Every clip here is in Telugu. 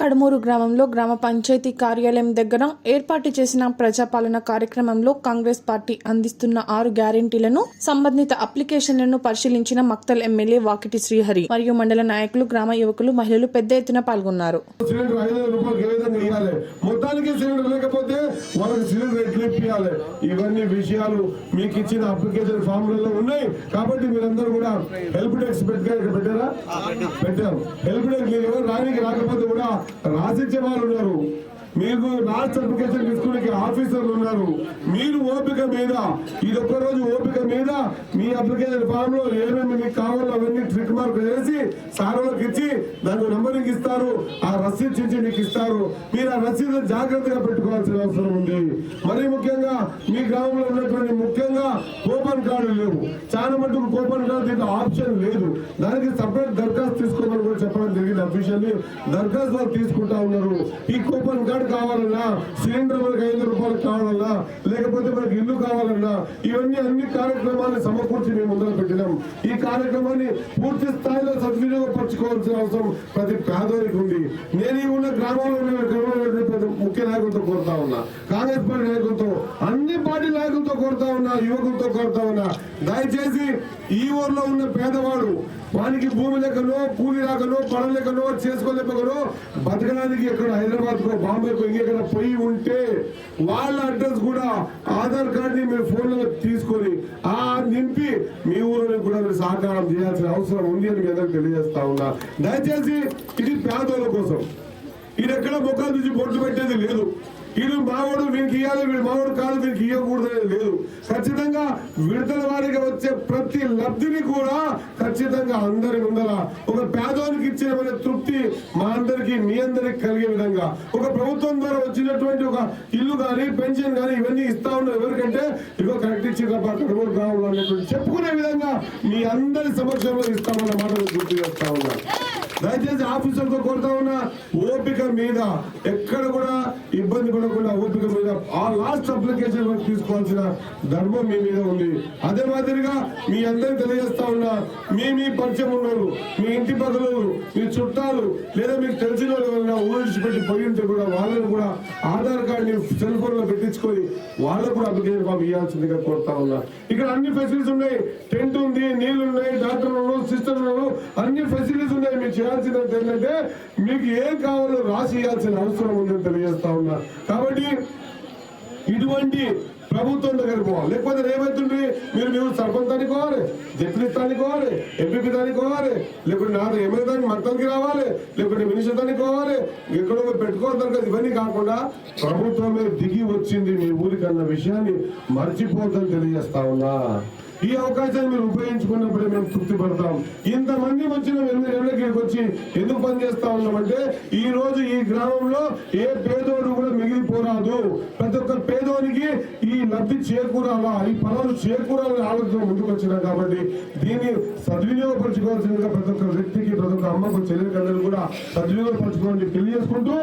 కడమూరు గ్రామంలో గ్రామ పంచాయతీ కార్యాలయం దగ్గర ఏర్పాటు చేసిన ప్రజాపాలన కార్యక్రమంలో కాంగ్రెస్ పార్టీ అందిస్తున్న ఆరు గ్యారెంటీలను సంబంధిత అప్లికేషన్లను పరిశీలించిన మక్తల్ ఎమ్మెల్యే వాకిటి శ్రీహరి మరియు మండల నాయకులు గ్రామ యువకులు మహిళలు పెద్ద ఎత్తున పాల్గొన్నారు. ఇవన్నీ విషయాలు మీకు ఇచ్చిన అప్లికేషన్ ఫామ్లలో ఉన్నాయి. కాబట్టి మీరందరూ కూడా హెల్ప్ డెస్క్ పెట్టారా? పెట్టారు. హెల్ప్ డెస్క్ రానికి రాకపోతే కూడా రాసిచ్చే వాళ్ళు ఉన్నారు. మీకు లాస్ట్ అప్లికేషన్ తీసుకునే ఆఫీసర్లు ఉన్నారు. మీరు ఓపిక మీద ఇది ఒక్క రోజు ఓపిక మీద మీ అప్లికేషన్ ఫామ్లో ఏమేమి మీకు కావాలో అవన్నీ ట్రిక్ మార్క్ వేసి సార్లకు ఇచ్చి దానికి నంబరింగ్ ఇస్తారు. ఆ రసీదు చించి మీకు ఇస్తారు. మీరు ఆ రసీదు జాగ్రత్తగా పెట్టుకోవాల్సిన అవసరం ఉంది. మరీ ముఖ్యంగా మీ గ్రామంలో ఉన్నటువంటి ముఖ్యంగా కూపన్ కార్డు లేవు. చాలా మటుకు కూపన్ కార్డు దీంట్లో ఆప్షన్ లేదు. దానికి సపరేట్ దరఖాస్తు తీసుకోమని కూడా చెప్పడం జరిగింది దరఖాస్తు తీసుకుంటా ఉన్నారు. ఈ కూపన్ కార్డు కావాలన్నా సిలిండర్ మనకు ఐదు రూపాయలు కావాలన్నా లేకపోతే మనకి ఇల్లు కావాలన్నా ఇవన్నీ అన్ని కార్యక్రమాన్ని సమకూర్చి మేము ముందర పెట్టినాం. ఈ కార్యక్రమాన్ని పూర్తి స్థాయిలో సద్వినియోగపరచుకోవాల్సిన అవసరం ప్రతి పేదోనికి ఉంది. నేను ఈ ఉన్న గ్రామంలో ఉన్న ప్రతి ముఖ్య నాయకులతో కోరుతా ఉన్నా. కాంగ్రెస్ పార్టీ నాయకులతో కోరుతా ఉన్నా యువకులతో కోరుతా ఉన్నా. దయచేసి ఈ ఊర్లో ఉన్న పేదవాడు వానికి భూమి లెక్కలో కూలి రాకనో పడ లెక్కనో చేసుకోలేకనో బతకడానికి ఎక్కడ హైదరాబాద్ కో బాంబేకో ఇంకెక్కడ పోయి ఉంటే వాళ్ళ అడ్రస్ కూడా ఆధార్ కార్డు ని మీరు ఫోన్లో తీసుకొని ఆ నింపి మీ ఊరిని కూడా మీరు సహకారం చేయాల్సిన అవసరం ఉంది అని మీ అందరికి తెలియజేస్తా ఉన్నా. దయచేసి ఇది పేదోళ్ళ కోసం. ఇది ఎక్కడ ముఖాలు చూసి బొట్టు పెట్టేది లేదు. వీడు మావాడు వీడికి ఇవ్వాలి వీడు మావాడు కాదు వీడికి ఇవ్వకూడదు లేదు. ఖచ్చితంగా విడుదల వారికి వచ్చే ప్రతి లబ్ధిని కూడా ఖచ్చితంగా అందరి ముందర ఒక పేదవానికి ఇచ్చిన తృప్తి మా అందరికి మీ అందరికి కలిగే విధంగా. ఒక ప్రభుత్వం ద్వారా వచ్చినటువంటి ఒక ఇల్లు కానీ పెన్షన్ కానీ ఇవన్నీ ఇస్తా ఉన్నారు ఎవరికంటే ఇగో కరెక్ట్ ఇచ్చిన కడుపు గ్రామంలో అనేటువంటి చెప్పుకునే విధంగా మీ అందరి సమక్షంలో ఇస్తామన్న మాటలు గుర్తు చేస్తా ఉన్నా. దయచేసి ఆఫీసర్తో కోరుతా ఉన్నా ఓపిక మీద ఎక్కడ కూడా ఇబ్బంది పడకుండా ఓపిక మీద ఆ లాస్ట్ అప్లికేషన్ వరకు తీసుకోవాల్సిన ధర్మం మీ మీద ఉంది. అదే మాదిరిగా మీ అందరికి తెలియజేస్తా ఉన్నా మీ మీ పరిచయం ఉన్నారు మీ ఇంటి పక్కలు మీ చుట్టాలు లేదా మీకు తెలిసిన వాళ్ళు ఎవరైనా ఊహించిపెట్టి పోయి ఉంటే కూడా వాళ్ళని కూడా ఆధార్ కార్డుని సెల్ ఫోన్లో పెట్టించుకొని వాళ్ళకు కూడా అప్లికేషన్ ఫామ్ ఇవ్వాల్సిందిగా కోరుతా ఉన్నా. ఇక్కడ అన్ని ఫెసిలిటీస్ ఉన్నాయి. టెంట్ ఉంది నీళ్ళు ఉన్నాయి డాక్టర్లు ఉన్నారు సిస్టర్లు ఉన్నారు. అన్ని ఫెసిలిటీస్ ఉన్నాయి. మీరు చేయాల్సింది ఏంటంటే మీకు ఏం కావాలో రాసి ఇవ్వాల్సిన అవసరం ఉందని తెలియజేస్తా ఉన్నా. కాబట్టి ఇటువంటి ప్రభుత్వం దగ్గర పోవాలి. లేకపోతే ఏమవుతుంది మీరు మీరు సర్పంచ్ అనుకోవాలి జడ్పీ పోవాలి ఎంపీపీ అనుకోవాలి లేకుంటే నాతో ఎమ్మెల్యే దానికి మంత్రానికి రావాలి లేకుంటే మినిస్టర్ అనుకోవాలి ఎక్కడో మీరు కదా ఇవన్నీ కాకుండా ప్రభుత్వమే దిగి వచ్చింది మీ ఊరికి అన్న విషయాన్ని మర్చిపోద్దని తెలియజేస్తా ఉన్నా. ఈ అవకాశాన్ని మీరు ఉపయోగించుకున్నప్పుడే మేము తృప్తి పడతాం ఇంతమంది వచ్చిన ఎనిమిది ఏళ్ళకి వచ్చి ఎందుకు పనిచేస్తా ఉన్నామంటే ఈ రోజు ఈ గ్రామంలో ఏ పేదోడు కూడా మిగిలిపోరాదు. ప్రతి ఒక్క పేదోనికి ఈ లబ్ధి చేకూరాలా? ఈ పనులు చేకూరాలని ఆలోచన ముందుకు వచ్చినాం కాబట్టి దీన్ని సద్వినియోగపరచుకోవాల్సిందిగా ప్రతి ఒక్క వ్యక్తికి ప్రతి ఒక్క అమ్మకు చెల్లెలందరూ కూడా సద్వినియోగపరచుకోవాలని తెలియజేసుకుంటూ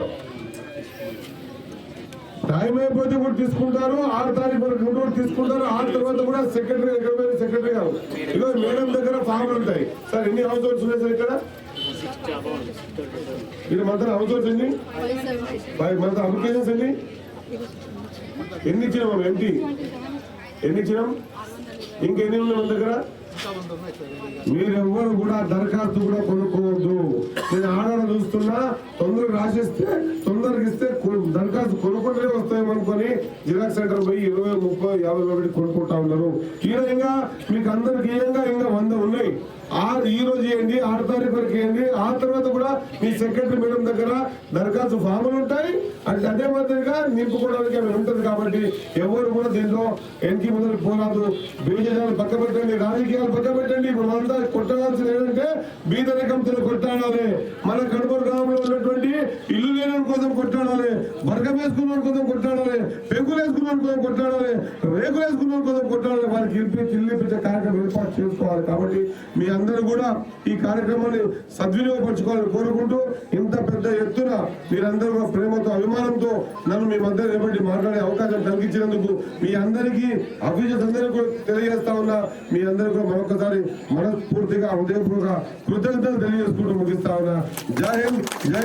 టైం అయిపోతే కూడా తీసుకుంటారు ఆరు తారీఖు వరకు కూడా తీసుకుంటారు ఆరు తర్వాత కూడా సెక్రటరీ ఎక్కడ సెక్రటరీ గారు. ఇదో మేడం దగ్గర ఫామ్లు ఉంటాయి. సార్ ఎన్ని హౌస్ హోల్డ్స్ ఉన్నాయి సార్ ఇక్కడ? మీరు మంత్ర హౌస్ హోల్డ్స్ ఎన్ని మన అప్లికేషన్స్ ఎన్ని? ఎన్ని ఇచ్చినాం ఎంటీ ఎన్ని ఇచ్చినాం? ఇంకెన్ని ఉన్నాయి మన దగ్గర? మీరెవ్వరు కూడా దరఖాస్తు కూడా కొనుక్కోవద్దు. నేను ఆర్డర్ చూస్తున్నా తొందరగా రాసిస్తే తొందరగా ఇస్తే కొనుక్కుంటే వస్తాయేమనుకొని జిరాక్స్ సెంటర్ పోయి ఇరవై ముప్పై యాభై ఒకటి కొనుక్కుంటా ఉన్నారు. ఈ విధంగా మీకు అందరికి ఇంకా వంద ఉన్నాయి. ఆ ఈ రోజు చేయండి ఆరు తారీఖు వరకు చేయండి. ఆ తర్వాత కూడా మీ సెక్రటరీ మేడం దగ్గర దరఖాస్తు ఫాములు ఉంటాయి. అంటే అదే మాదిరిగా నింపుకోవడానికి అవి ఉంటుంది కాబట్టి ఎవరు కూడా దీంట్లో ఎన్కి మొదలు పోరాదు. బీజేపీ పక్క పెట్టండి రాజకీయాలు పక్క పెట్టండి ఇప్పుడు మనంతా కొట్టాల్సిన ఏంటంటే బీదరికంతో కొట్టాడాలి మన కడపూరు గ్రామంలో ఉన్నటువంటి ఇల్లు లేని కోసం కొట్టాడాలి వర్గం వేసుకున్న కోసం కొట్టాడాలి పెంకులు వేసుకున్న కోసం కొట్టాడాలి రేకులు వేసుకున్న కోసం కొట్టాడాలి వారికి ఇల్పి తిల్లిపించే కార్యక్రమం ఏర్పాటు చేసుకోవాలి కాబట్టి మీ మీరందరూ కూడా ఈ కార్యక్రమాన్ని సద్వినియోగపరచుకోవాలని కోరుకుంటూ ఇంత పెద్ద ఎత్తున మీరందరూ ప్రేమతో అభిమానంతో నన్ను మీ మధ్య నిలబడి మాట్లాడే అవకాశం కలిగించినందుకు మీ అందరికీ అభిజత్ అందరికీ తెలియజేస్తా ఉన్నా. మీ అందరికీ కూడా మరొకసారి మనస్ఫూర్తిగా హృదయపూర్వక కృతజ్ఞతలు తెలియజేసుకుంటూ ముగిస్తా ఉన్నా. జై హింద్ జై